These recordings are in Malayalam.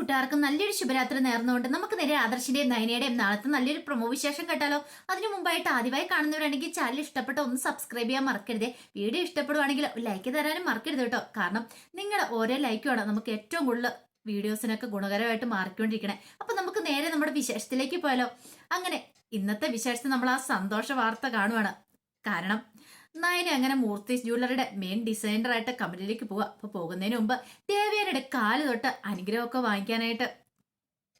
കൂട്ടുകാർക്കും നല്ലൊരു ശുഭരാത്രി നേർന്നുകൊണ്ട് നമുക്ക് നേരെ ആദർശിന്റെയും നയനയുടെയും നാളത്തെ നല്ലൊരു പ്രൊമോ വിശേഷം കേട്ടാലോ? അതിനു മുമ്പായിട്ട് ആദ്യമായി കാണുന്നവരാണെങ്കിൽ ചാനൽ ഇഷ്ടപ്പെട്ട ഒന്ന് സബ്സ്ക്രൈബ് ചെയ്യാൻ മറക്കരുത്. വീഡിയോ ഇഷ്ടപ്പെടുവാണെങ്കിൽ ലൈക്ക് തരാനും മറക്കരുത് കേട്ടോ. കാരണം നിങ്ങളുടെ ഓരോ ലൈക്കുമാണ് നമുക്ക് ഏറ്റവും കൂടുതൽ വീഡിയോസിനൊക്കെ ഗുണകരമായിട്ട് മാറിക്കൊണ്ടിരിക്കണേ. അപ്പൊ നമുക്ക് നേരെ നമ്മുടെ വിശേഷത്തിലേക്ക് പോയാലോ. അങ്ങനെ ഇന്നത്തെ വിശേഷത്തിൽ നമ്മൾ ആ സന്തോഷ വാർത്ത കാണുവാണ്. കാരണം നയന അങ്ങനെ മൂർത്തി ജ്വല്ലറിയുടെ മെയിൻ ഡിസൈനർ ആയിട്ട് കമ്പനിയിലേക്ക് പോവുക. അപ്പൊ പോകുന്നതിന് മുമ്പ് ദേവേനയുടെ കാൽ തൊട്ട് അനുഗ്രഹമൊക്കെ വാങ്ങിക്കാനായിട്ട്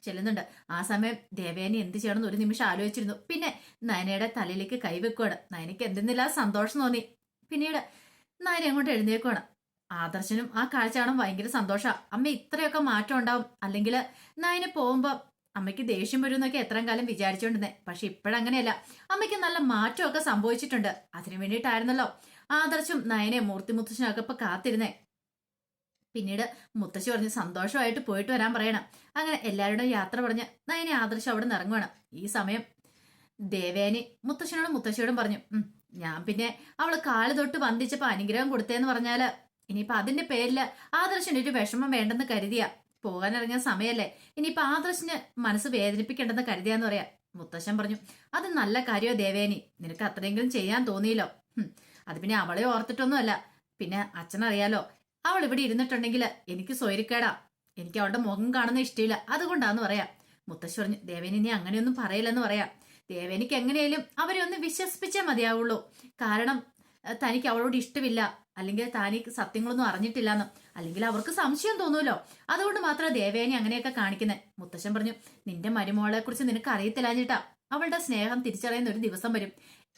ചെല്ലുന്നുണ്ട്. ആ സമയം ദേവേനെ എന്ത് ചെയ്യണമെന്ന് ഒരു നിമിഷം ആലോചിച്ചിരുന്നു. പിന്നെ നയനയുടെ തലയിലേക്ക് കൈവെക്കുവാണ് നയനയ്ക്ക് എന്തെന്നില്ല സന്തോഷം തോന്നി. പിന്നീട് നയന അങ്ങോട്ട് എഴുന്നേക്കുവാണ് ആദർശനും ആ കാഴ്ച കാണാൻ ഭയങ്കര സന്തോഷമാണ് അമ്മ ഇത്രയൊക്കെ മാറ്റം ഉണ്ടാവും. അല്ലെങ്കിൽ നയന പോകുമ്പോൾ അമ്മയ്ക്ക് ദേഷ്യം വരും എന്നൊക്കെ എത്രയും കാലം വിചാരിച്ചുകൊണ്ടിരുന്നേ പക്ഷെ ഇപ്പോഴങ്ങനെയല്ല. അമ്മയ്ക്ക് നല്ല മാറ്റമൊക്കെ സംഭവിച്ചിട്ടുണ്ട്. അതിനു വേണ്ടിയിട്ടായിരുന്നല്ലോ ആദർശം നയനെ മൂർത്തി മുത്തശ്ശനൊക്കെ ഇപ്പൊ കാത്തിരുന്നേ. പിന്നീട് മുത്തശ്ശി പറഞ്ഞ് സന്തോഷമായിട്ട് പോയിട്ട് വരാൻ പറയണം. അങ്ങനെ എല്ലാവരുടെയും യാത്ര പറഞ്ഞ് നയനെ ആദർശം അവിടെ നിന്ന് ഈ സമയം ദേവേനി മുത്തശ്ശനോടും മുത്തശ്ശിയോടും പറഞ്ഞു "ഉം, ഞാൻ പിന്നെ അവൾ കാൽ തൊട്ട് വന്ദിച്ചപ്പോ അനുഗ്രഹം കൊടുത്തേന്ന് പറഞ്ഞാൽ ഇനിയിപ്പൊ അതിന്റെ പേരിൽ ആദർശന് ഒരു വിഷമം വേണ്ടെന്ന് കരുതിയ. പോകാൻ ഇറങ്ങിയ സമയല്ലേ? ഇനിയിപ്പൊ ആദർശിന് മനസ്സ് വേദനിപ്പിക്കേണ്ടെന്ന് കരുതിയാന്ന് പറയാ. മുത്തശ്ശൻ പറഞ്ഞു അത് നല്ല കാര്യോ ദേവേനി. നിനക്ക് അത്രയെങ്കിലും ചെയ്യാൻ തോന്നിയില്ലോ. അത് പിന്നെ അവളെ ഓർത്തിട്ടൊന്നുമല്ല. പിന്നെ അച്ഛനറിയാലോ അവൾ ഇവിടെ ഇരുന്നിട്ടുണ്ടെങ്കിൽ എനിക്ക് സ്വയരിക്കേടാ എനിക്ക് അവളുടെ മുഖം കാണുന്ന ഇഷ്ടമില്ല അതുകൊണ്ടാന്ന് പറയാം. മുത്തശ്ശി പറഞ്ഞു ദേവേനി നീ അങ്ങനെയൊന്നും പറയില്ലെന്ന് പറയാം. ദേവേനിക്ക് എങ്ങനെയായാലും അവരെ ഒന്ന് വിശ്വസിപ്പിച്ചേ മതിയാവുള്ളൂ. കാരണം തനിക്ക് അവളോട് ഇഷ്ടമില്ല. അല്ലെങ്കിൽ താനിക്ക് സത്യങ്ങളൊന്നും അറിഞ്ഞിട്ടില്ലെന്ന്. അല്ലെങ്കിൽ അവർക്ക് സംശയം തോന്നുമല്ലോ അതുകൊണ്ട് മാത്രം ദേവേനെ അങ്ങനെയൊക്കെ കാണിക്കുന്നത് മുത്തശ്ശൻ പറഞ്ഞു നിന്റെ മരുമോളെ കുറിച്ച് നിനക്ക് അറിയത്തില്ലാഞ്ഞിട്ടാ അവളുടെ സ്നേഹം തിരിച്ചറിയുന്ന ഒരു ദിവസം വരും.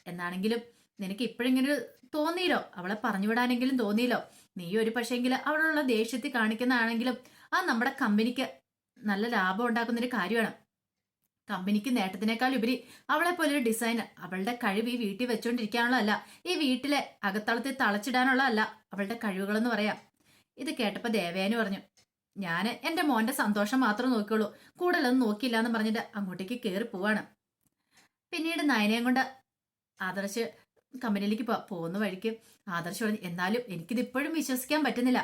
എന്നാണെങ്കിലും നിനക്ക് ഇപ്പോഴിങ്ങനെ തോന്നിയില്ലോ? അവളെ പറഞ്ഞു വിടാനെങ്കിലും തോന്നിയില്ലോ? നീ ഒരു പക്ഷേങ്കിൽ അവളുള്ള ദേഷ്യത്തിൽ കാണിക്കുന്നതാണെങ്കിലും ആ നമ്മുടെ കമ്പനിക്ക് നല്ല ലാഭം ഉണ്ടാക്കുന്നൊരു കാര്യമാണ്. കമ്പനിക്ക് നേട്ടത്തിനേക്കാൾ ഉപരി അവളെ പോലെ ഒരു ഡിസൈനർ അവളുടെ കഴിവ് ഈ വീട്ടിൽ വെച്ചുകൊണ്ടിരിക്കാനുള്ളതല്ല ഈ വീട്ടിലെ അകത്തളത്തിൽ തളച്ചിടാനുള്ളതല്ല അവളുടെ കഴിവുകളെന്ന് പറയാം. ഇത് കേട്ടപ്പോ ദേവേനു പറഞ്ഞു ഞാൻ എന്റെ മോന്റെ സന്തോഷം മാത്രം നോക്കിയുള്ളൂ കൂടുതലൊന്നും നോക്കിയില്ല എന്ന് പറഞ്ഞിട്ട് അങ്ങോട്ടേക്ക് കയറി പോവാണ്. പിന്നീട് നയനയും കൊണ്ട് ആദർശ് കമ്പനിയിലേക്ക് പോകുന്ന വഴിക്ക് ആദർശ് പറഞ്ഞു എന്നാലും എനിക്കിത് ഇപ്പോഴും വിശ്വസിക്കാൻ പറ്റുന്നില്ല.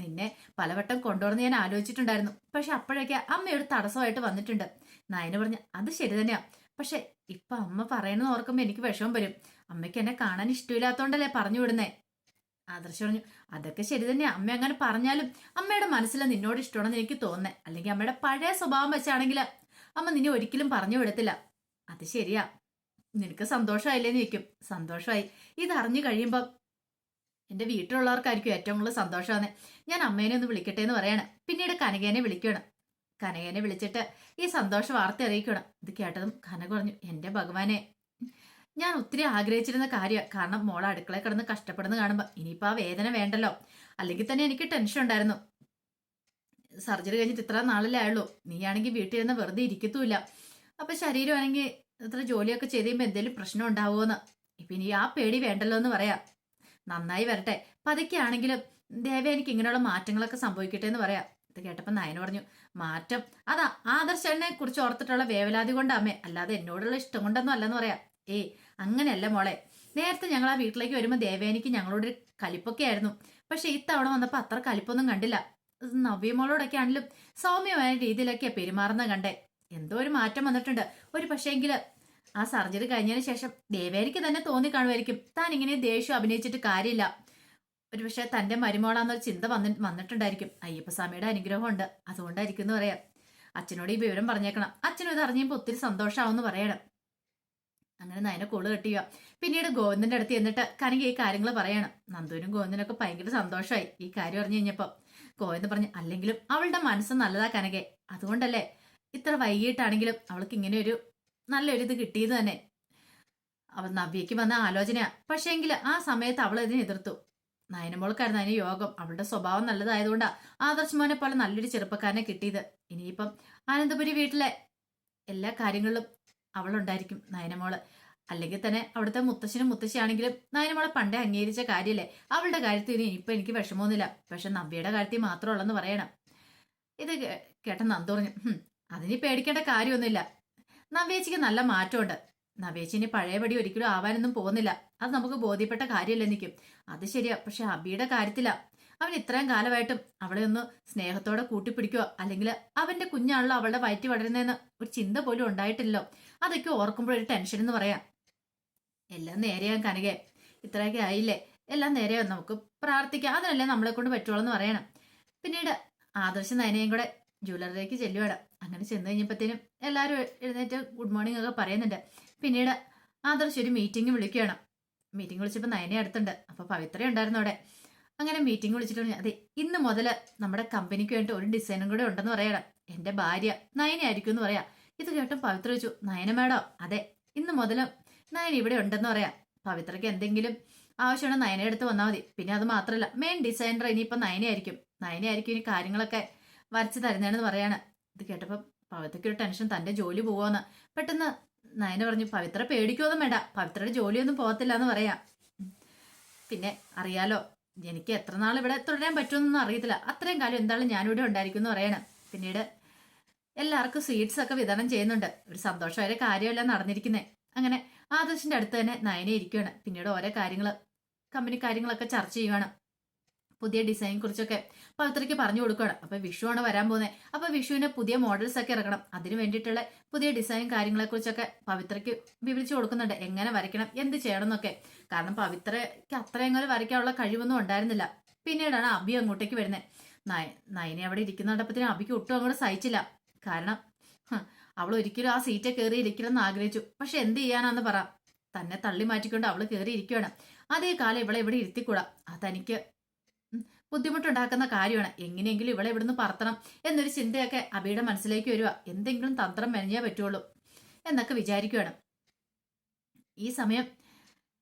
നിന്നെ പലവട്ടം കൊണ്ടുവന്ന് ഞാൻ ആലോചിച്ചിട്ടുണ്ടായിരുന്നു. പക്ഷെ അപ്പോഴൊക്കെ അമ്മ ഒരു തടസ്സമായിട്ട് വന്നിട്ടുണ്ട്. നയന പറഞ്ഞു അത് ശരി തന്നെയാ. പക്ഷെ ഇപ്പൊ അമ്മ പറയണെന്ന് ഓർക്കുമ്പോ എനിക്ക് വിഷമം വരും. അമ്മയ്ക്ക് എന്നെ കാണാൻ ഇഷ്ടമില്ലാത്തോണ്ടല്ലേ പറഞ്ഞു വിടുന്നേ? ആദർശ് പറഞ്ഞു അതൊക്കെ ശരി തന്നെയാ. അമ്മ അങ്ങനെ പറഞ്ഞാലും അമ്മയുടെ മനസ്സിൽ നിന്നോട് ഇഷ്ടമാണെന്ന് എനിക്ക് തോന്നേ അല്ലെങ്കിൽ അമ്മയുടെ പഴയ സ്വഭാവം വെച്ചാണെങ്കിൽ അമ്മ നിന്നെ ഒരിക്കലും പറഞ്ഞു വിടത്തില്ല. അത് ശരിയാ. നിനക്ക് സന്തോഷമായില്ലേന്ന് ചോദിക്കും. സന്തോഷമായി. ഇത് അറിഞ്ഞു കഴിയുമ്പോൾ എന്റെ വീട്ടിലുള്ളവർക്കായിരിക്കും ഏറ്റവും കൂടുതൽ സന്തോഷമാണ് ഞാൻ അമ്മേനെ ഒന്ന് വിളിക്കട്ടെ എന്ന് പറയാണ്. പിന്നീട് കനകേനെ വിളിക്കണം കനകേനെ വിളിച്ചിട്ട് ഈ സന്തോഷ വാർത്ത അറിയിക്കണം. ഇത് കേട്ടതും കനക പറഞ്ഞു എന്റെ ഭഗവാനെ ഞാൻ ഒത്തിരി ആഗ്രഹിച്ചിരുന്ന കാര്യമാണ് കാരണം മോൾ അടുക്കളയിൽ കിടന്ന് കഷ്ടപ്പെടുന്ന കാണുമ്പോൾ ഇനിയിപ്പോൾ ആ വേദന വേണ്ടല്ലോ. അല്ലെങ്കിൽ തന്നെ എനിക്ക് ടെൻഷൻ ഉണ്ടായിരുന്നു. സർജറി കഴിഞ്ഞിട്ട് ഇത്ര നാളല്ലേ ആയുള്ളൂ. നീയാണെങ്കിൽ വീട്ടിൽ ഇരുന്ന് വെറുതെ ഇരിക്കത്തുമില്ല. അപ്പൊ ശരീരമാണെങ്കിൽ ഇത്ര ജോലിയൊക്കെ ചെയ്ത് കഴിയുമ്പോൾ എന്തെങ്കിലും പ്രശ്നം ഉണ്ടാവുമോന്ന്. ഇപ്പൊ ഇനി ആ പേടി വേണ്ടല്ലോ എന്ന് പറയാ. നന്നായി വരട്ടെ. പതുക്കെ ആണെങ്കിലും ദേവ എനിക്ക് ഇങ്ങനെയുള്ള മാറ്റങ്ങളൊക്കെ സംഭവിക്കട്ടെ എന്ന് പറയാം. ഇത് കേട്ടപ്പോൾ നയന പറഞ്ഞു മാറ്റം. അതാ ആദർശനെ കുറിച്ച് ഓർത്തിട്ടുള്ള വേവലാതി കൊണ്ട് അമ്മേ. അല്ലാതെ എന്നോടുള്ള ഇഷ്ടം കൊണ്ടൊന്നും അല്ലെന്ന് പറയാം. ഏയ് അങ്ങനെയല്ല മോളെ. നേരത്തെ ഞങ്ങൾ ആ വീട്ടിലേക്ക് വരുമ്പോൾ ദേവേനിക്ക് ഞങ്ങളോട് ഒരു കലിപ്പൊക്കെ ആയിരുന്നു. പക്ഷെ ഇത്തവണ വന്നപ്പോൾ അത്ര കലിപ്പൊന്നും കണ്ടില്ല. നവ്യമോളോടൊക്കെ ആണെങ്കിലും സൗമ്യമായ രീതിയിലൊക്കെ പെരുമാറുന്ന കണ്ടേ. എന്തോ ഒരു മാറ്റം വന്നിട്ടുണ്ട്. ഒരു പക്ഷേങ്കിൽ ആ സർജറി കഴിഞ്ഞതിന് ശേഷം ദേവേനിക്ക് തന്നെ തോന്നി കാണുമായിരിക്കും. താൻ ഇങ്ങനെ ദേഷ്യം അഭിനയിച്ചിട്ട് കാര്യമില്ല. ഒരു പക്ഷെ തന്റെ മരുമോളാന്നൊരു ചിന്ത വന്നി വന്നിട്ടുണ്ടായിരിക്കും. അയ്യപ്പസ്വാമിയുടെ അനുഗ്രഹം ഉണ്ട് അതുകൊണ്ടായിരിക്കും എന്ന് പറയാം. അച്ഛനോട് ഈ വിവരം പറഞ്ഞേക്കണം. അച്ഛനും ഇത് അറിഞ്ഞപ്പോൾ ഒത്തിരി സന്തോഷമാവെന്ന് പറയണം. അങ്ങനെ നയനെ കോൾ കെട്ടിയ പിന്നീട് ഗോവിന്ദന്റെ അടുത്ത് എന്നിട്ട് കനക ഈ കാര്യങ്ങൾ പറയണം. നന്ദുവിനും ഗോവിന്ദനൊക്കെ ഭയങ്കര സന്തോഷമായി ഈ കാര്യം അറിഞ്ഞു കഴിഞ്ഞപ്പോ. ഗോവിന്ദൻ പറഞ്ഞു അല്ലെങ്കിലും അവളുടെ മനസ്സ് നല്ലതാ കനകെ. അതുകൊണ്ടല്ലേ ഇത്ര വൈകിട്ടാണെങ്കിലും അവൾക്ക് ഇങ്ങനെ ഒരു നല്ലൊരു ഇത് കിട്ടിയത് തന്നെ. അവൾ നവ്യയ്ക്ക് വന്ന ആലോചനയാ. പക്ഷേങ്കിൽ ആ സമയത്ത് അവൾ ഇതിനെ എതിർത്തു. നയനമോൾക്കായിരുന്നു അതിന് യോഗം. അവളുടെ സ്വഭാവം നല്ലതായതുകൊണ്ടാ ആദർശ് മോനെ പോലെ നല്ലൊരു ചെറുപ്പക്കാരനെ കിട്ടിയത്. ഇനിയിപ്പം ആനന്ദപുരി വീട്ടിലെ എല്ലാ കാര്യങ്ങളിലും അവളുണ്ടായിരിക്കും നയനമോൾ അല്ലെങ്കിൽ തന്നെ അവിടുത്തെ മുത്തശ്ശനും മുത്തശ്ശിയാണെങ്കിലും നയനമോളെ പണ്ടേ അംഗീകരിച്ച കാര്യമല്ലേ അവളുടെ കാര്യത്തിൽ ഇനി ഇപ്പൊ എനിക്ക് വിഷമമൊന്നുമില്ല. പക്ഷെ നവ്യയുടെ കാര്യത്തിൽ മാത്രമുള്ളെന്ന് പറയണം. ഇത് കേട്ട നന്ദു പറഞ്ഞു "ഹും, അതിനി പേടിക്കേണ്ട കാര്യമൊന്നുമില്ല. നവ്യേച്ചിക്ക് നല്ല മാറ്റമുണ്ട്. നവ്യേച്ചി പഴയപടി ഒരിക്കലും ആവാനൊന്നും പോകുന്നില്ല. അത് നമുക്ക് ബോധ്യപ്പെട്ട കാര്യമല്ല നിൽക്കും അത് ശരിയാ. പക്ഷെ അബിയുടെ കാര്യത്തില. അവൻ ഇത്രയും കാലമായിട്ടും അവളെ ഒന്ന് സ്നേഹത്തോടെ കൂട്ടിപ്പിടിക്കുക അല്ലെങ്കിൽ അവന്റെ കുഞ്ഞാണല്ലോ അവളുടെ വയറ്റി വളരുന്നതെന്ന് ഒരു ചിന്ത പോലും ഉണ്ടായിട്ടില്ലല്ലോ. അതൊക്കെ ഓർക്കുമ്പോൾ ഒരു ടെൻഷൻ എന്ന് പറയാം. എല്ലാം നേരെയാ കനകെ. ഇത്രയൊക്കെ ആയില്ലേ? എല്ലാം നേരെയാ. നമുക്ക് പ്രാർത്ഥിക്കാം. അതിനല്ലേ നമ്മളെ കൊണ്ട് പറ്റുള്ളൂ എന്ന് പറയണം. പിന്നീട് ആദർശ നയനയും കൂടെ ജ്വല്ലറിയിലേക്ക് ചെല്ലുവാണ്. അങ്ങനെ ചെന്ന് കഴിഞ്ഞപ്പോഴത്തേനും എല്ലാവരും എഴുന്നേറ്റ് ഗുഡ് മോർണിംഗ് ഒക്കെ പറയുന്നുണ്ട്. പിന്നീട് ആദർശ് ഒരു മീറ്റിംഗ് വിളിക്കുകയാണ്. മീറ്റിംഗ് വിളിച്ചപ്പോൾ നയനെ അടുത്തുണ്ട്. അപ്പോൾ പവിത്ര ഉണ്ടായിരുന്നു അവിടെ. അങ്ങനെ മീറ്റിംഗ് വിളിച്ചിട്ട് അതെ ഇന്ന് മുതൽ നമ്മുടെ കമ്പനിക്ക് വേണ്ടി ഒരു ഡിസൈനും കൂടെ ഉണ്ടെന്ന് പറയണം. എന്റെ ഭാര്യ നയന ആയിരിക്കും എന്ന് പറയാം. ഇത് കേട്ടും പവിത്ര വെച്ചു നയന മേഡം അതെ ഇന്ന് മുതൽ നയന ഇവിടെ ഉണ്ടെന്ന് പറയാം. പവിത്രയ്ക്ക് എന്തെങ്കിലും ആവശ്യമാണ് നയന എടുത്ത് വന്നാൽ മതി. പിന്നെ അത് മാത്രമല്ല മെയിൻ ഡിസൈനർ ഇനിയിപ്പോൾ നയനയായിരിക്കും. നയനയായിരിക്കും ഇനി കാര്യങ്ങളൊക്കെ വരച്ച് തരുന്നതെന്ന് പറയാണ്. ഇത് കേട്ടപ്പോൾ പവിത്രയ്ക്ക് ഒരു ടെൻഷൻ തന്റെ ജോലി പോവാന്ന് പെട്ടെന്ന് നയന പറഞ്ഞു പവിത്ര പേടിക്കൊന്നും വേണ്ട. പവിത്രയുടെ ജോലിയൊന്നും പോകത്തില്ല എന്ന് പറയാം. പിന്നെ അറിയാലോ എനിക്ക് എത്ര നാൾ ഇവിടെ തുടരാൻ പറ്റുമെന്നൊന്നും അറിയത്തില്ല. അത്രയും കാലം എന്തായാലും ഞാനിവിടെ ഉണ്ടായിരിക്കും എന്ന് പറയണം. പിന്നീട് എല്ലാവർക്കും സ്വീറ്റ്സ് ഒക്കെ വിതരണം ചെയ്യുന്നുണ്ട്. ഒരു സന്തോഷമായ കാര്യമല്ല നടന്നിരിക്കുന്നത് അങ്ങനെ ആദർശിന്റെ അടുത്ത് തന്നെ നയനെ ഇരിക്കുകയാണ് പിന്നീട് ഓരോ കാര്യങ്ങൾ കമ്പനി കാര്യങ്ങളൊക്കെ ചർച്ച ചെയ്യുവാണ്. പുതിയ ഡിസൈൻ കുറിച്ചൊക്കെ. പവിത്രയ്ക്ക് പറഞ്ഞു കൊടുക്കുകയാണ്. അപ്പൊ വിഷുവാണ് വരാൻ പോകുന്നത്. അപ്പൊ വിഷുവിന് പുതിയ മോഡൽസ് ഒക്കെ ഇറക്കണം. അതിന് വേണ്ടിയിട്ടുള്ള പുതിയ ഡിസൈൻ കാര്യങ്ങളെ കുറിച്ചൊക്കെ പവിത്രയ്ക്ക് വിവരിച്ചു കൊടുക്കുന്നുണ്ട്. എങ്ങനെ വരയ്ക്കണം? എന്ത് ചെയ്യണം എന്നൊക്കെ. കാരണം പവിത്രയ്ക്ക് അത്രയും കാലം വരയ്ക്കാനുള്ള കഴിവൊന്നും ഉണ്ടായിരുന്നില്ല. പിന്നീടാണ് അബി അങ്ങോട്ടേക്ക് വരുന്നത്. നയ നയനെ അവിടെ ഇരിക്കുന്നുണ്ടപ്പത്തിന് അബിക്ക് ഒട്ടും അങ്ങോട്ട് സഹിച്ചില്ല. കാരണം അവൾ ഒരിക്കലും ആ സീറ്റെ കയറി ഇരിക്കണമെന്ന് ആഗ്രഹിച്ചു. പക്ഷെ എന്ത് ചെയ്യാനാന്ന് പറ. തന്നെ തള്ളി മാറ്റിക്കൊണ്ട് അവൾ കയറി ഇരിക്കുകയാണ് അതേ കാലം ഇവളെ ഇവിടെ ഇരുത്തിക്കൂടാ. അതെനിക്ക് ഉം, ബുദ്ധിമുട്ടുണ്ടാക്കുന്ന കാര്യമാണ്. എങ്ങനെയെങ്കിലും ഇവളെ ഇവിടുന്ന് പറത്തണം എന്നൊരു ചിന്തയൊക്കെ അബിയുടെ മനസ്സിലേക്ക് വരിക എന്തെങ്കിലും തന്ത്രം മെനഞ്ഞേ പറ്റുള്ളൂ എന്നൊക്കെ വിചാരിക്കുകയാണ് ഈ സമയം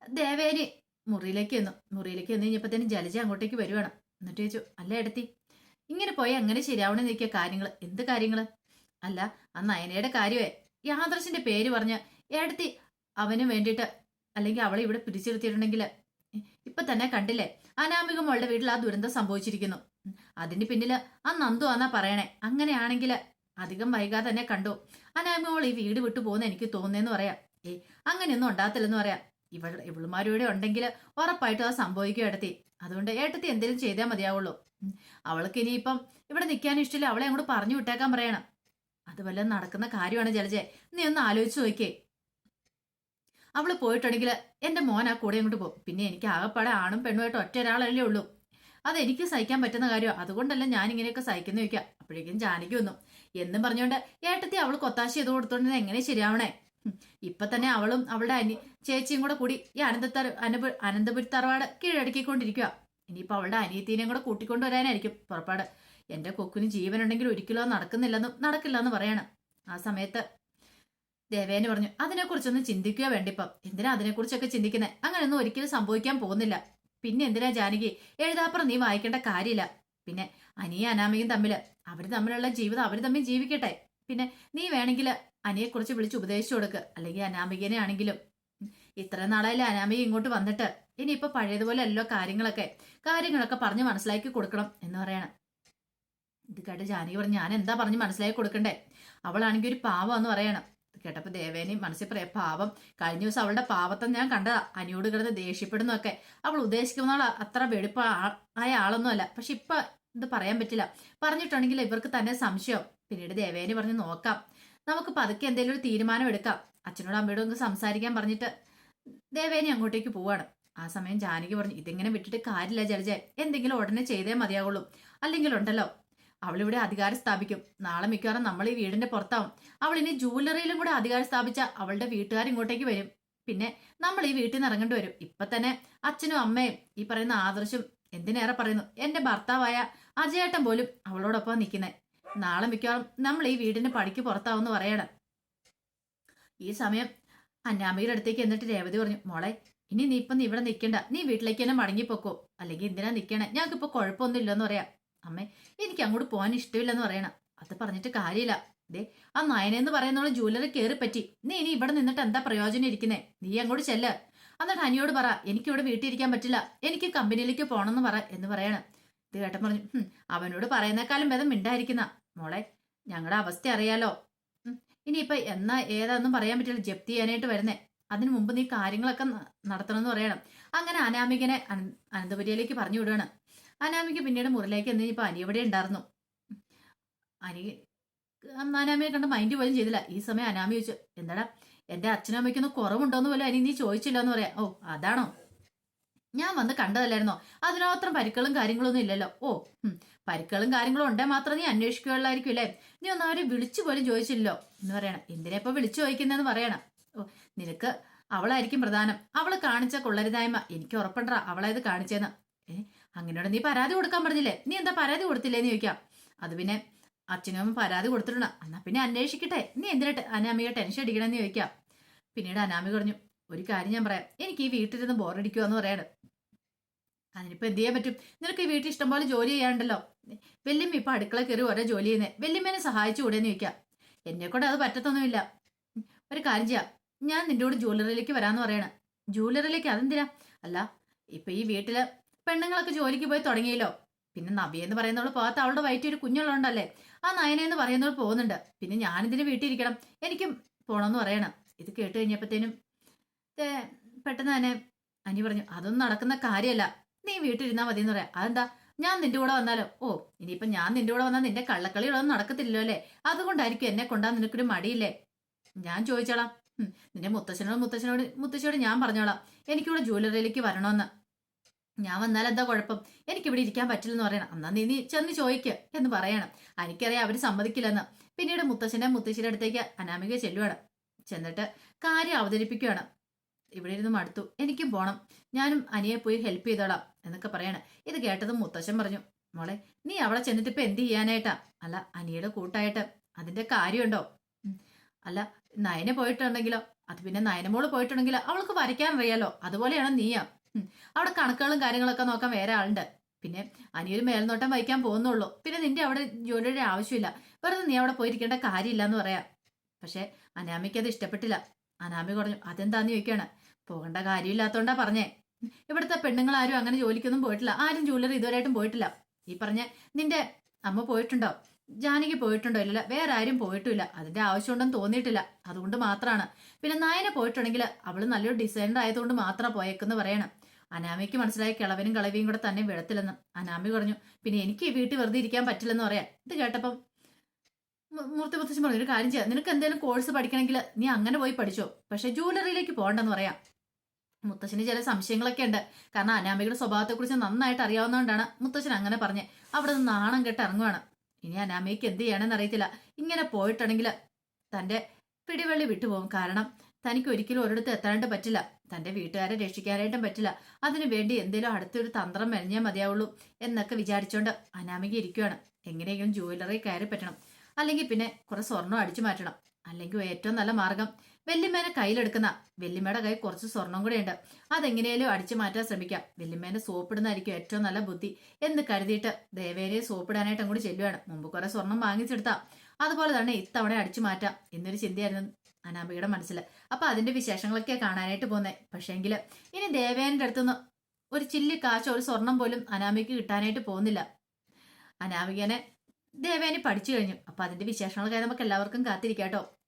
ദേവേനി മുറിയിലേക്ക് വന്നു. മുറിയിലേക്ക് വന്നു കഴിഞ്ഞപ്പോഴത്തേനും ജലജ അങ്ങോട്ടേക്ക് വരുവാണ്. എന്നിട്ട് ചോദിച്ചു അല്ല എടുത്തി ഇങ്ങനെ പോയി അങ്ങനെ ശരിയാവണെന്ന് നിൽക്കിയ കാര്യങ്ങൾ എന്ത് കാര്യങ്ങൾ അല്ല ആ നയനയുടെ കാര്യമേ യാദർശിന്റെ പേര് പറഞ്ഞ് എടുത്തി അവന് വേണ്ടിയിട്ട് അല്ലെങ്കിൽ അവളെ ഇവിടെ പിടിച്ചിരുത്തിയിട്ടുണ്ടെങ്കിൽ ഇപ്പൊ തന്നെ കണ്ടില്ലേ? അനാമിക മോളുടെ വീട്ടിൽ ആ ദുരന്തം സംഭവിച്ചിരിക്കുന്നു. അതിന്റെ പിന്നിൽ ആ നന്ദു ആന്നാ പറയണേ. അങ്ങനെയാണെങ്കിൽ അധികം വൈകാതെ തന്നെ കണ്ടു. അനാമിക മോൾ ഈ വീട് വിട്ടു പോകുന്ന എനിക്ക് തോന്നുന്നേന്ന് പറയാം. ഏ അങ്ങനെയൊന്നും ഉണ്ടാകത്തില്ലെന്ന് പറയാം. ഇവൾ ഇവളുമാരുടെ ഉണ്ടെങ്കിൽ ഉറപ്പായിട്ടും അത് സംഭവിക്കുക എടുത്തി അതുകൊണ്ട് ഏട്ടത്തി എന്തെങ്കിലും ചെയ്താൽ മതിയാവുള്ളൂ. അവൾക്ക് ഇനിയിപ്പം ഇവിടെ നിൽക്കാൻ ഇഷ്ടമില്ല അവളെ അങ്ങോട്ട് പറഞ്ഞു വിട്ടേക്കാൻ പറയണം. അത് വല്ലതും നടക്കുന്ന കാര്യമാണ് ജലജെ. നീ ഒന്ന് ആലോചിച്ച് നോക്കിയേ. അവൾ പോയിട്ടുണ്ടെങ്കിൽ എന്റെ മോൻ ആ കൂടെ അങ്ങോട്ട് പോകും. പിന്നെ എനിക്ക് ആകെപ്പാടെ ആണും പെണ്ണുമായിട്ട് ഒറ്റ ഒരാളല്ലേ ഉള്ളൂ. അതെനിക്ക് സഹിക്കാൻ പറ്റുന്ന കാര്യം അതുകൊണ്ടല്ല ഞാൻ ഇങ്ങനെയൊക്കെ സഹിക്കുന്ന ചോദിക്കാം. അപ്പോഴേക്കും ജാനകി വന്നു. എന്നും പറഞ്ഞുകൊണ്ട് ഏട്ടത്തി അവൾ കൊത്താശ ചെയ്ത് കൊടുത്തോണ്ട് എങ്ങനെ ശരിയാവണേ? ഇപ്പൊ തന്നെ അവളും അവളുടെ അനി ചേച്ചിയും കൂടെ കൂടി ഈ അനന്തത്തറ അനപ അനന്തപുരി തറവാട് കീഴടക്കിക്കൊണ്ടിരിക്കുക ഇനിയിപ്പോ അവളുടെ അനിയത്തിനെയും കൂടെ കൂട്ടിക്കൊണ്ടുവരാനായിരിക്കും പുറപ്പാട്. എന്റെ കൊക്കിന് ജീവനുണ്ടെങ്കിൽ ഒരിക്കലും നടക്കുന്നില്ലെന്നും നടക്കില്ലെന്ന് പറയണം. ആ സമയത്ത് ദേവേന് പറഞ്ഞു അതിനെക്കുറിച്ചൊന്നും ചിന്തിക്കുക വേണ്ടിപ്പം. എന്തിനാ അതിനെക്കുറിച്ചൊക്കെ ചിന്തിക്കുന്നത് അങ്ങനെയൊന്നും ഒരിക്കലും സംഭവിക്കാൻ പോകുന്നില്ല. പിന്നെ എന്തിനാ ജാനകി? എഴുതാപ്പുറം നീ വായിക്കേണ്ട കാര്യമില്ല. പിന്നെ അനിയ അനാമയും തമ്മിൽ അവർ തമ്മിലുള്ള ജീവിതം അവർ തമ്മിൽ ജീവിക്കട്ടെ. പിന്നെ നീ വേണമെങ്കിൽ അനിയെക്കുറിച്ച് വിളിച്ച് ഉപദേശിച്ചു കൊടുക്ക്. അല്ലെങ്കിൽ അനാമികനെ ആണെങ്കിലും. ഇത്ര നാളായാലും അനാമിക ഇങ്ങോട്ട് വന്നിട്ട്. ഇനിയിപ്പോ പഴയതുപോലെ അല്ലോ കാര്യങ്ങളൊക്കെ. കാര്യങ്ങളൊക്കെ പറഞ്ഞ് മനസ്സിലാക്കി കൊടുക്കണം എന്ന് പറയണം. ഇത് കേട്ട് ജാനകി പറഞ്ഞു ഞാൻ എന്താ പറഞ്ഞ് മനസ്സിലാക്കി കൊടുക്കണ്ടേ? അവളാണെങ്കിൽ ഒരു പാവം എന്ന് പറയണം. ഇത് കേട്ടപ്പോ ദേവേനി മനസ്സിൽ പറയാം പാവം കഴിഞ്ഞ ദിവസം അവളുടെ പാവത്തെ ഞാൻ കണ്ടതാ അനിയോട് കിടന്ന് ദേഷ്യപ്പെടുന്നൊക്കെ അവൾ ഉദ്ദേശിക്കുന്ന അത്ര വെളുപ്പ ആയ ആളൊന്നും അല്ല. പക്ഷെ ഇപ്പൊ ഇത് പറയാൻ പറ്റില്ല. പറഞ്ഞിട്ടുണ്ടെങ്കിൽ ഇവർക്ക് തന്നെ സംശയം. പിന്നീട് ദേവേനി പറഞ്ഞ് നോക്കാം. നമുക്ക് പതുക്കെ എന്തെങ്കിലും ഒരു തീരുമാനം എടുക്കാം. അച്ഛനോടും അമ്മയോടും ഒന്ന് സംസാരിക്കാൻ പറഞ്ഞിട്ട് ദേവേനി അങ്ങോട്ടേക്ക് പോവാണ്. ആ സമയം ജാനകി പറഞ്ഞു ഇതിങ്ങനെ വിട്ടിട്ട് കാര്യമില്ല ജലജ. എന്തെങ്കിലും ഉടനെ ചെയ്തേ മതിയാവുള്ളൂ. അല്ലെങ്കിൽ ഉണ്ടല്ലോ. അവളിവിടെ അധികാരം സ്ഥാപിക്കും. നാളെ മിക്കവാറും നമ്മൾ ഈ വീടിന്റെ പുറത്താവും. അവൾ ഇനി ജൂവലറിയിലും കൂടെ അധികാരം സ്ഥാപിച്ച അവളുടെ വീട്ടുകാർ ഇങ്ങോട്ടേക്ക് വരും. പിന്നെ നമ്മൾ ഈ വീട്ടിൽ നിന്ന് ഇറങ്ങേണ്ടി വരും. ഇപ്പൊ തന്നെ അച്ഛനും അമ്മയും ഈ പറയുന്ന ആദർശം എന്തിനേറെ പറയുന്നു? എന്റെ ഭർത്താവായ അജയേട്ടൻ പോലും അവളോടൊപ്പം നിൽക്കുന്നത് നാളെ മിക്കവാറും നമ്മൾ ഈ വീടിന്റെ പടിക്ക് പുറത്താവെന്ന് പറയണം. ഈ സമയം അന്നാമ്മയുടെ അടുത്തേക്ക് എന്നിട്ട് രേവതി പറഞ്ഞു മോളെ ഇനി നീ ഇപ്പം നീ ഇവിടെ നിൽക്കണ്ട നീ വീട്ടിലേക്ക് തന്നെ മടങ്ങിപ്പോക്കോ. അല്ലെങ്കിൽ എന്തിനാ നിൽക്കണേ ഞങ്ങൾക്കിപ്പോ കുഴപ്പമൊന്നും ഇല്ലെന്ന് പറയാം. അമ്മേ എനിക്ക് അങ്ങോട്ട് പോകാൻ ഇഷ്ടമില്ലെന്ന് പറയണം. അത് പറഞ്ഞിട്ട് കാര്യമില്ല. ദേ ആ നയനെന്ന് പറയുന്നവൾ ജൂവലറി കയറി പറ്റി നീ ഇനി ഇവിടെ നിന്നിട്ട് എന്താ പ്രയോജനം ഇരിക്കുന്നേ? നീ അങ്ങോട്ട് ചെല്ല്. എന്നിട്ട് അനിയോട് പറ എനിക്ക് ഇവിടെ വീട്ടിൽ ഇരിക്കാൻ പറ്റില്ല. എനിക്ക് കമ്പനിയിലേക്ക് പോകണമെന്ന് പറ എന്ന് പറയണം. ഇത് കേട്ടൻ പറഞ്ഞു "ഹും, അവനോട് പറയുന്നേക്കാളും ഭേദം മിണ്ടായിരിക്കുന്ന. മോളെ ഞങ്ങളുടെ അവസ്ഥ അറിയാലോ. ഇനിയിപ്പൊ എന്നാ ഏതാന്നും പറയാൻ പറ്റില്ല. ജപ്തി ചെയ്യാനായിട്ട് വരുന്നേ. അതിനു മുമ്പ് നീ കാര്യങ്ങളൊക്കെ നടത്തണം എന്ന് പറയണം. അങ്ങനെ അനാമികനെ അന- അനന്തപുരിയിലേക്ക് പറഞ്ഞു വിടുകയാണ്. അനാമിക്ക് പിന്നീട് മുറിലേക്ക് എന്ന് ഇപ്പൊ അനി ഇവിടെ ഉണ്ടായിരുന്നു? അനി അനാമിയെ കണ്ട് മൈൻഡ് പോലും ചെയ്തില്ല. ഈ സമയം അനാമി ചോദിച്ചു എന്താടാ എന്റെ അച്ഛനും അമ്മയ്ക്കൊന്നും കുറവുണ്ടോന്ന് പോലും അനി നീ ചോദിച്ചില്ല എന്ന് പറയാം. ഓ അതാണോ? ഞാൻ വന്ന് കണ്ടതല്ലായിരുന്നോ? അതിനോത്രം പരിക്കളും കാര്യങ്ങളൊന്നും ഇല്ലല്ലോ. ഓ പരിക്കളും കാര്യങ്ങളും ഉണ്ടേ മാത്രം നീ അന്വേഷിക്കുകയുള്ളായിരിക്കും അല്ലേ? നീ ഒന്നും അവരെ വിളിച്ചു പോലും ചോദിച്ചില്ലോ എന്ന് പറയണം. എന്തിനാ ഇപ്പൊ വിളിച്ചു ചോദിക്കുന്നതെന്ന് പറയണം? ഓ നിനക്ക് അവളായിരിക്കും പ്രധാനം. അവൾ കാണിച്ച കൊള്ളരുതായ്മ. എനിക്ക് ഉറപ്പണ്ടാ അവളായത് കാണിച്ചെന്ന്. ഏ അങ്ങനെയോട് നീ പരാതി കൊടുക്കാൻ പറഞ്ഞില്ലേ? നീ എന്താ പരാതി കൊടുത്തില്ലേന്ന് ചോദിക്കാം. അത് പിന്നെ അച്ഛനും അമ്മ പരാതി കൊടുത്തിട്ടുണ്ട്. എന്നാ പിന്നെ അന്വേഷിക്കട്ടെ. നീ എന്തിനാ അനാമിക ടെൻഷൻ അടിക്കണമെന്ന് ചോദിക്കാം. പിന്നീട് അനാമി പറഞ്ഞു ഒരു കാര്യം ഞാൻ പറയാം. എനിക്ക് ഈ വീട്ടിലിരുന്ന് ബോറടിക്കുക എന്ന് പറയാണ് അതിനിപ്പോൾ എന്ത് ചെയ്യാൻ പറ്റും? നിനക്ക് ഈ വീട്ടിൽ ഇഷ്ടംപോലെ ജോലി ചെയ്യാണ്ടല്ലോ വല്യമ്മ ഇപ്പം അടുക്കള കയറി ഓരോ ജോലി ചെയ്യുന്നേ. വല്യമ്മേനെ സഹായിച്ചു കൂടെന്ന് ചോദിക്കാം. എന്നെ കൂടെ അത് പറ്റത്തൊന്നുമില്ല. ഒരു കാര്യം ചെയ്യാം. ഞാൻ നിന്റെ കൂടെ ജ്വല്ലറിയിലേക്ക് വരാമെന്ന് പറയണ. ജ്വല്ലറിയിലേക്ക് അതെന്തിനാ? അല്ല ഇപ്പം ഈ വീട്ടിൽ പെണ്ണുങ്ങളൊക്കെ ജോലിക്ക് പോയി തുടങ്ങിയല്ലോ. പിന്നെ നബി എന്ന് പറയുന്നവൾ പോകാത്ത അവളുടെ വയറ്റിൽ ഒരു കുഞ്ഞുള്ളതുകൊണ്ടല്ലേ? ആ നയന എന്ന് പറയുന്നവൾ പോകുന്നുണ്ട്. പിന്നെ ഞാനിതിന് വീട്ടിലിരിക്കണം. എനിക്കും പോണമെന്ന് പറയണം. ഇത് കേട്ട് കഴിഞ്ഞപ്പോഴത്തേനും പെട്ടെന്ന് തന്നെ അനി പറഞ്ഞു അതൊന്നും നടക്കുന്ന കാര്യമല്ല. നീ വീട്ടിലിരുന്നാ മതി എന്ന് പറയാം. അതെന്താ? ഞാൻ നിന്റെ കൂടെ വന്നാലോ? ഓ ഇനിയിപ്പൊ ഞാൻ നിന്റെ കൂടെ വന്നാൽ നിന്റെ കള്ളക്കളികളൊന്നും നടക്കത്തില്ലല്ലോ അല്ലേ? അതുകൊണ്ടായിരിക്കും എന്നെ കൊണ്ടാ നിനക്കൊരു മടിയില്ലേ? ഞാൻ ചോദിച്ചോളാം. നിന്റെ മുത്തച്ഛനോട് മുത്തച്ഛനോട് മുത്തശ്ശിയോട് ഞാൻ പറഞ്ഞോളാം. എനിക്കിവിടെ ജ്വല്ലറിയിലേക്ക് വരണമെന്ന്. ഞാൻ വന്നാൽ എന്താ കുഴപ്പം? എനിക്കിവിടെ ഇരിക്കാൻ പറ്റില്ലെന്ന് പറയണം. എന്നാ നീ നീ ചെന്ന് ചോദിക്ക എന്ന് പറയണം. എനിക്കറിയാം അവർ സമ്മതിക്കില്ലെന്ന്. പിന്നീട് മുത്തശ്ശനെ മുത്തശ്ശിയുടെ അടുത്തേക്ക് അനാമിക ചെല്ലുവാണ്. ചെന്നിട്ട് കാര്യം അവതരിപ്പിക്കുകയാണ് ഇവിടെ ഇരുന്ന് മടുത്തു. എനിക്കും പോണം. ഞാനും അനിയെ പോയി ഹെൽപ്പ് ചെയ്തോളാം എന്നൊക്കെ പറയണം. ഇത് കേട്ടതും മുത്തശ്ശൻ പറഞ്ഞു മോളെ നീ അവളെ ചെന്നിട്ട് ഇപ്പൊ എന്ത് ചെയ്യാനായിട്ടാ? അല്ല അനിയുടെ കൂട്ടായിട്ട് അതിന്റെ കാര്യമുണ്ടോ. അല്ല നയനെ പോയിട്ടുണ്ടെങ്കിലോ? അത് പിന്നെ നയനമോൾ പോയിട്ടുണ്ടെങ്കിലോ? അവൾക്ക് വരയ്ക്കാൻ അറിയാലോ? അതുപോലെയാണ് നീയാ. അവിടെ കണക്കുകളും കാര്യങ്ങളൊക്കെ നോക്കാൻ വേറെ ആളുണ്ട്. പിന്നെ അനിയൊരു മേൽനോട്ടം വഹിക്കാൻ പോകുന്നുള്ളൂ. പിന്നെ നിന്റെ അവിടെ ജോലിയുടെ ആവശ്യമില്ല. വെറുതെ നീ അവിടെ പോയിരിക്കേണ്ട കാര്യമില്ല എന്ന് പറയാം. പക്ഷെ അനാമിക്ക് അത് ഇഷ്ടപ്പെട്ടില്ല. അനാമി പറഞ്ഞു അതെന്താന്ന് ചോദിക്കാണ്? പോകേണ്ട കാര്യമില്ലാത്തോണ്ടാ പറഞ്ഞേ. ഇവിടുത്തെ പെണ്ണുങ്ങൾ ആരും അങ്ങനെ ജോലിക്കൊന്നും പോയിട്ടില്ല. ആരും ജൂലറി ഇതുവരെയായിട്ടും പോയിട്ടില്ല. ഈ പറഞ്ഞ നിന്റെ അമ്മ പോയിട്ടുണ്ടോ? ജാനകി പോയിട്ടുണ്ടോ? ഇല്ലല്ല വേറെ ആരും പോയിട്ടില്ല അതിന്റെ ആവശ്യമുണ്ടെന്ന് തോന്നിയിട്ടില്ല. അതുകൊണ്ട് മാത്രമാണ് പിന്നെ നായന പോയിട്ടുണ്ടെങ്കിൽ അവൾ നല്ലൊരു ഡിസൈനർ ആയതുകൊണ്ട് മാത്രം പോയേക്കെന്ന് പറയണം. അനാമിക്ക് മനസ്സിലായി കിളവനും കളവിയും കൂടെ തന്നെ വിടത്തില്ലെന്ന് അനാമി പറഞ്ഞു പിന്നെ എനിക്ക് വീട്ടിൽ വെറുതെ ഇരിക്കാൻ പറ്റില്ലെന്ന് പറയാം ഇത് കേട്ടപ്പം മൂർത്തി മുത്തശ്ശൻ പറഞ്ഞു ഒരു കാര്യം ചെയ്യാം. നിനക്ക് എന്തെങ്കിലും കോഴ്സ് പഠിക്കണമെങ്കിൽ നീ അങ്ങനെ പോയി പഠിച്ചോ. പക്ഷെ ജൂവലറിയിലേക്ക് പോകണ്ടെന്ന് പറയാം. മുത്തശ്ശന് ചില സംശയങ്ങളൊക്കെ ഉണ്ട്. കാരണം അനാമികയുടെ സ്വഭാവത്തെക്കുറിച്ച് നന്നായിട്ട് അറിയാവുന്നതുകൊണ്ടാണ് മുത്തശ്ശൻ അങ്ങനെ പറഞ്ഞ് അവിടെ നിന്ന് നാണം കെട്ട് ഇറങ്ങുവാണ്. ഇനി അനാമിക്ക് എന്ത് ചെയ്യണമെന്ന് അറിയത്തില്ല. ഇങ്ങനെ പോയിട്ടുണ്ടെങ്കിൽ തന്റെ പിടിവള്ളി വിട്ടുപോകും. കാരണം തനിക്ക് ഒരിക്കലും ഒരിടത്ത് എത്താനായിട്ട് പറ്റില്ല. തന്റെ വീട്ടുകാരെ രക്ഷിക്കാനായിട്ടും പറ്റില്ല. അതിനു വേണ്ടി എന്തേലും അടുത്തൊരു തന്ത്രം മെനഞ്ഞേ മതിയാവുള്ളൂ എന്നൊക്കെ വിചാരിച്ചുകൊണ്ട് അനാമിക ഇരിക്കുവാണ്. എങ്ങനെയെങ്കിലും ജുവലറി കയറി പറ്റണം. അല്ലെങ്കിൽ പിന്നെ കുറെ സ്വർണം അടിച്ചു മാറ്റണം. അല്ലെങ്കിൽ ഏറ്റവും നല്ല മാർഗം വെല്ലിമ്മേനെ കയ്യിലെടുക്കുന്ന വെല്ലിമ്മയുടെ കൈ കുറച്ച് സ്വർണം കൂടെ ഉണ്ട് അതെങ്ങനെയാലും അടിച്ചു മാറ്റാൻ ശ്രമിക്കാം. വെല്ലിമ്മേനെ സോപ്പിടുന്നതായിരിക്കും ഏറ്റവും നല്ല ബുദ്ധി എന്ന് കരുതിയിട്ട് ദേവേനെ സോപ്പിടാനായിട്ട് അങ്ങോട്ട് ചെല്ലുവാണ്. മുമ്പ് കുറെ സ്വർണം വാങ്ങിച്ചെടുത്താ. അതുപോലെ തന്നെ ഇത്തവണ അടിച്ചു മാറ്റാം എന്നൊരു ചിന്തയായിരുന്നു അനാമികയുടെ മനസ്സിൽ അപ്പൊ അതിന്റെ വിശേഷങ്ങളൊക്കെ കാണാനായിട്ട് പോന്നെ. പക്ഷേങ്കിൽ ഇനി ദേവേന്റെ അടുത്തുനിന്ന് ഒരു ചില്ലി കാശോ ഒരു സ്വർണം പോലും അനാമിക്ക് കിട്ടാനായിട്ട് പോകുന്നില്ല. അനാമികനെ ദേവേനെ പഠിച്ചു കഴിഞ്ഞു. അപ്പൊ അതിന്റെ വിശേഷങ്ങളൊക്കെ നമുക്ക് എല്ലാവർക്കും കാത്തിരിക്കാട്ടോ